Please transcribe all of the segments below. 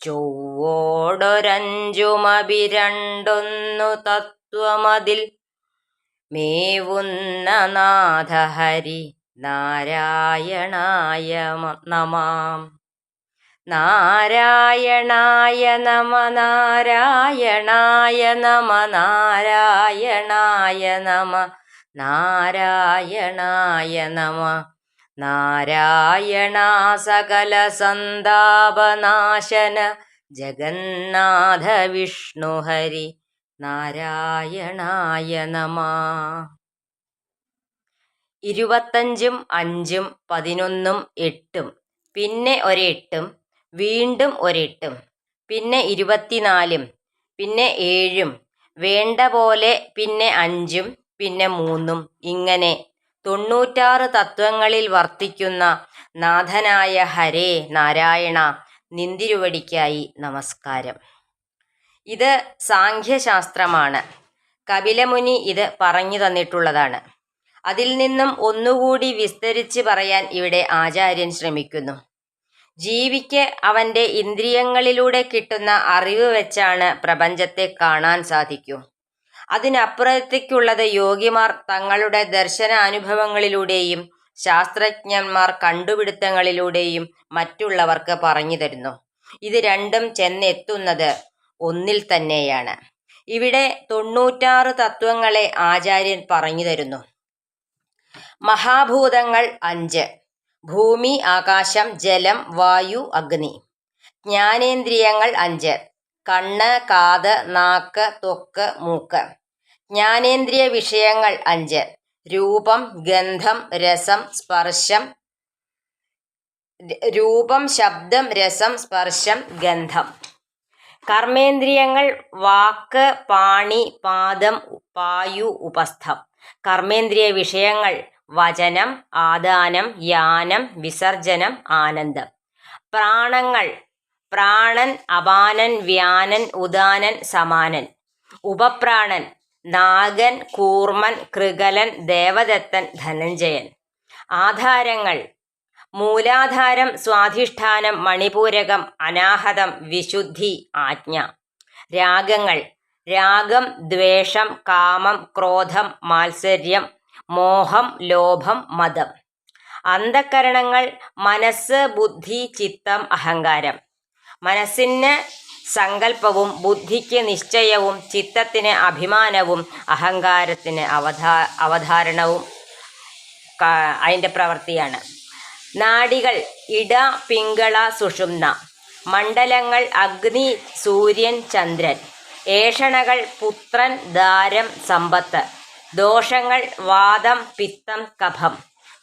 ചൊവ്വോടൊരഞ്ചുമഭിരണ്ടൊന്നു തത്വമതിൽ മേവുന്ന നാഥഹരി നാരായണായ നമാം. നാരായണായ നമ നാരായണായ നമ നാരായണായ നമ നാരായണായ നമ. നാരായണ സകല സന്താപനാശന ജഗന്നാഥ വിഷ്ണു ഹരി നാരായണായ നമ. ഇരുപത്തഞ്ചും അഞ്ചും പതിനൊന്നും എട്ടും പിന്നെ ഒരെട്ടും വീണ്ടും ഒരെട്ടും പിന്നെ ഇരുപത്തിനാലും പിന്നെ ഏഴും വേണ്ട പോലെ പിന്നെ അഞ്ചും പിന്നെ മൂന്നും ഇങ്ങനെ തൊണ്ണൂറ്റാറ് തത്വങ്ങളിൽ വർത്തിക്കുന്ന നാഥനായ ഹരേ നാരായണ നിന്തിരുവടിക്കായി നമസ്കാരം. ഇത് സാഖ്യശാസ്ത്രമാണ്. കപിലമുനി ഇത് പറഞ്ഞു തന്നിട്ടുള്ളതാണ്. അതിൽ നിന്നും ഒന്നുകൂടി വിസ്തരിച്ച് പറയാൻ ഇവിടെ ആചാര്യൻ ശ്രമിക്കുന്നു. ജീവിക്ക് അവന്റെ ഇന്ദ്രിയങ്ങളിലൂടെ കിട്ടുന്ന അറിവ് വെച്ചാണ് പ്രപഞ്ചത്തെ കാണാൻ സാധിക്കൂ. അതിനപ്പുറത്തേക്കുള്ളത് യോഗിമാർ തങ്ങളുടെ ദർശനാനുഭവങ്ങളിലൂടെയും ശാസ്ത്രജ്ഞന്മാർ കണ്ടുപിടുത്തങ്ങളിലൂടെയും മറ്റുള്ളവർക്ക് പറഞ്ഞു തരുന്നു. ഇത് രണ്ടും ചെന്നെത്തുന്നത് ഒന്നിൽ തന്നെയാണ്. ഇവിടെ തൊണ്ണൂറ്റാറ് തത്വങ്ങളെ ആചാര്യൻ പറഞ്ഞു തരുന്നു. മഹാഭൂതങ്ങൾ അഞ്ച്. ഭൂമി ആകാശം ജലം വായു അഗ്നി. ജ്ഞാനേന്ദ്രിയങ്ങൾ അഞ്ച്. കണ്ണ് കാത് നാക്ക് തൊക്ക് മൂക്ക്. ജ്ഞാനേന്ദ്രിയ വിഷയങ്ങൾ അഞ്ച്. രൂപം ഗന്ധം രസം സ്പർശം. രൂപം ശബ്ദം രസം സ്പർശം ഗന്ധം. കർമ്മേന്ദ്രിയങ്ങൾ വാക്ക് പാണി പാദം പായു ഉപസ്ഥം. കർമ്മേന്ദ്രിയ വിഷയങ്ങൾ വചനം ആദാനം യാനം വിസർജനം ആനന്ദം. പ്രാണങ്ങൾ പ്രാണൻ അപാനൻ വ്യാനൻ ഉദാനൻ സമാനൻ. ഉപപ്രാണൻ നാഗൻ കൂർമൻ കൃകലൻ ദേവദത്തൻ ധനഞ്ജയൻ. ആധാരങ്ങൾ. മൂലാധാരം സ്വാധിഷ്ഠാനം മണിപൂരകം അനാഹതം വിശുദ്ധി ആജ്ഞ. രാഗങ്ങൾ. രാഗം ദ്വേഷം കാമം ക്രോധം മാത്സര്യം മോഹം ലോഭം മതം. അന്ധകരണങ്ങൾ. മനസ്സ് ബുദ്ധി ചിത്തം അഹങ്കാരം. മനസ്സിന് സങ്കല്പവും ബുദ്ധിക്ക് നിശ്ചയവും ചിത്തത്തിന് അഭിമാനവും അഹങ്കാരത്തിന് അവധാ അവധാരണവും അതിന്റെ പ്രവൃത്തിയാണ്. നാടികൾ ഇട പിങ്കള സുഷുമ്ന. മണ്ഡലങ്ങൾ അഗ്നി സൂര്യൻ ചന്ദ്രൻ. ഏഷണകൾ പുത്രൻ ദാരം സമ്പത്ത്. ദോഷങ്ങൾ വാദം പിത്തം കഫം.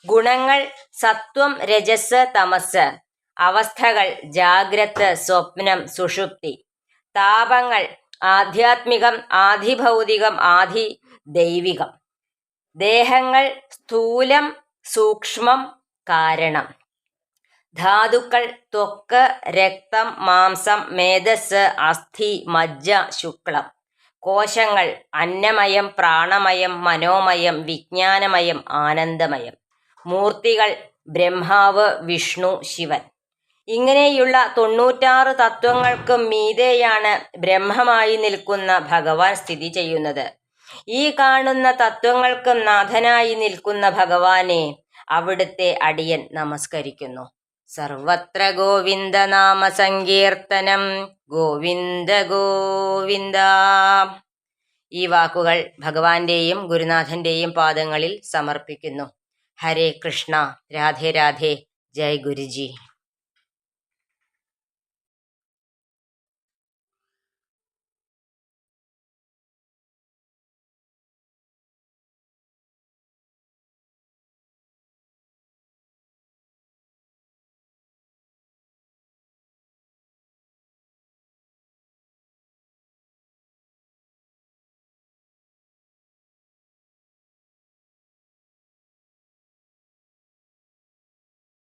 ഗുണങ്ങൾ സത്വം രജസ് തമസ്. അവസ്ഥകൾ ജാഗ്രത് സ്വപ്നം സുഷുപ്തി. താപങ്ങൾ ആധ്യാത്മികം ആധിഭൗതികം ആധി ദൈവികം. ദേഹങ്ങൾ സ്ഥൂലം സൂക്ഷ്മം കാരണം. ധാതുക്കൾ ത്വക്ക് രക്തം മാംസം മേധസ് അസ്ഥി മജ്ജ ശുക്ലം. കോശങ്ങൾ അന്നമയം പ്രാണമയം മനോമയം വിജ്ഞാനമയം ആനന്ദമയം. മൂർത്തികൾ ബ്രഹ്മാവ് വിഷ്ണു ശിവൻ. ഇങ്ങനെയുള്ള തൊണ്ണൂറ്റാറ് തത്വങ്ങൾക്കും മീതെയാണ് ബ്രഹ്മമായി നിൽക്കുന്ന ഭഗവാൻ സ്ഥിതി ചെയ്യുന്നത്. ഈ കാണുന്ന തത്വങ്ങൾക്കും നാഥനായി നിൽക്കുന്ന ഭഗവാനെ അവിടുത്തെ അടിയൻ നമസ്കരിക്കുന്നു. സർവത്ര ഗോവിന്ദ നാമ സങ്കീർത്തനം ഗോവിന്ദ ഗോവിന്ദ. ഈ വാക്കുകൾ ഭഗവാന്റെയും ഗുരുനാഥന്റെയും പാദങ്ങളിൽ സമർപ്പിക്കുന്നു. ഹരേ കൃഷ്ണ. രാധേ രാധേ. ജയ് ഗുരുജി.